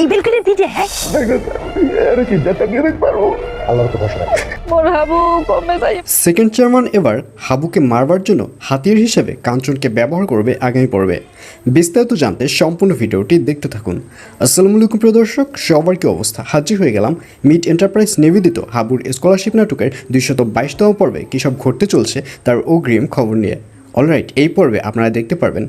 এই বেলকনির ভিজে হ্যাঁ? আরে নিয়ে দেখতে পারব আল্লাহর তো ভরসা মোর হাবু কমে যাই। সেকেন্ড চেয়ারম্যান এবার হাবুকে মারবার জন্য হাতিয়ার হিসেবে কাঞ্চনকে ব্যবহার করবে আগামী পর্বে। বিস্তারিত জানতে সম্পূর্ণ ভিডিওটি দেখতে থাকুন। আসসালামু আলাইকুম প্রিয় দর্শক সবার কি অবস্থা? হাজির হয়ে গেলাম মিট এন্টারপ্রাইজ নিবেদিত হাবুর স্কলারশিপ নাটকের দুইশত বাইশতম পর্বে। কী সব ঘটতে চলছে তার অগ্রিম খবর নিয়ে। অলরাইট এই পর্বে আপনারা দেখতে পারবেন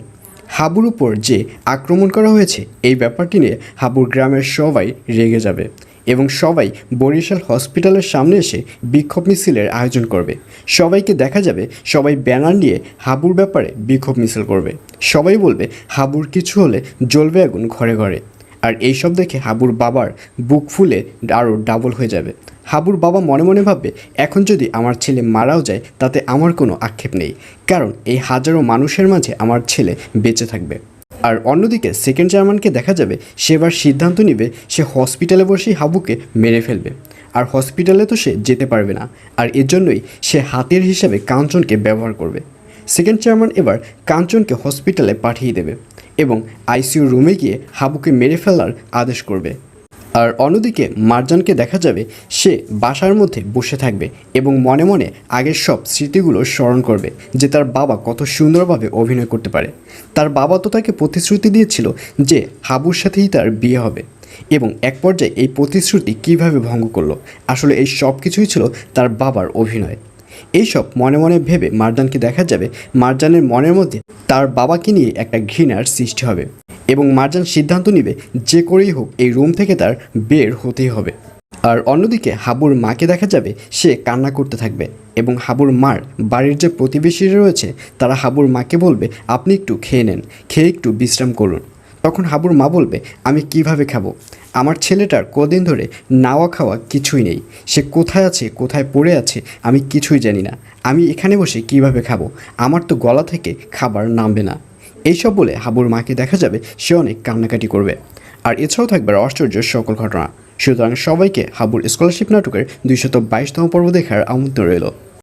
হাবুর উপর যে আক্রমণ করা হয়েছে, এই ব্যাপারটি নিয়ে হাবুর গ্রামের সবাই রেগে যাবে এবং সবাই বরিশাল হসপিটালের সামনে এসে বিক্ষোভ মিছিলের আয়োজন করবে। সবাইকে দেখা যাবে সবাই ব্যানার নিয়ে হাবুর ব্যাপারে বিক্ষোভ মিছিল করবে। সবাই বলবে, হাবুর কিছু হলে জ্বলবে আগুন ঘরে ঘরে। আর এইসব দেখে হাবুর বাবার বুক ফুলে আরও ডাবল হয়ে যাবে। হাবুর বাবা মনে মনে ভাববে, এখন যদি আমার ছেলে মারাও যায়, তাতে আমার কোনো আক্ষেপ নেই। কারণ এই হাজারো মানুষের মাঝে আমার ছেলে বেঁচে থাকবে। আর অন্যদিকে সেকেন্ড চেয়ারম্যানকে দেখা যাবে সেবার সিদ্ধান্ত নেবে, সে হসপিটালে বসেই হাবুকে মেরে ফেলবে। আর হসপিটালে তো সে যেতে পারবে না, আর এর জন্যই সে হাতের হিসাবে কাঞ্চনকে ব্যবহার করবে। সেকেন্ড চেয়ারম্যান এবার কাঞ্চনকে হসপিটালে পাঠিয়ে দেবে এবং আইসিইউ রুমে গিয়ে হাবুকে মেরে ফেলার আদেশ করবে। আর অন্যদিকে মারজানকে দেখা যাবে সে বাসার মধ্যে বসে থাকবে এবং মনে মনে আগের সব স্মৃতিগুলো স্মরণ করবে যে তার বাবা কত সুন্দরভাবে অভিনয় করতে পারে। তার বাবা তো তাকে প্রতিশ্রুতি দিয়েছিল যে হাবুর সাথেই তার বিয়ে হবে এবং এক পর্যায়ে এই প্রতিশ্রুতি কীভাবে ভঙ্গ করল। আসলে এই সব কিছুই ছিল তার বাবার অভিনয়। এইসব মনে মনে ভেবে মারজানকে দেখা যাবে মারজানের মনের মধ্যে তার বাবাকে নিয়ে একটা ঘৃণার সৃষ্টি হবে। এবং মারজান সিদ্ধান্ত নেবে যে করেই হোক এই রুম থেকে তার বের হতেই হবে। আর অন্যদিকে হাবুর মাকে দেখা যাবে, সে কান্না করতে থাকবে এবং হাবুর মার বাড়ির যে প্রতিবেশীরা রয়েছে, তারা হাবুর মাকে বলবে, আপনি একটু খেয়ে নেন, খেয়ে একটু বিশ্রাম করুন। তখন হাবুর মা বলবে, আমি কীভাবে খাব? আমার ছেলেটার কদিন ধরে নাওয়া খাওয়া কিছুই নেই। সে কোথায় আছে, কোথায় পড়ে আছে, আমি কিছুই জানি না। আমি এখানে বসে কীভাবে খাব? আমার তো গলা থেকে খাবার নামবে না। এইসব বলে হাবুর মাকে দেখা যাবে সে অনেক কান্নাকাটি করবে। আর এছাড়াও থাকবে আশ্চর্য সকল ঘটনা। সুতরাং সবাইকে হাবুর স্কলারশিপ নাটকের দুইশত বাইশতম পর্ব দেখার আমন্ত্রণ রইল।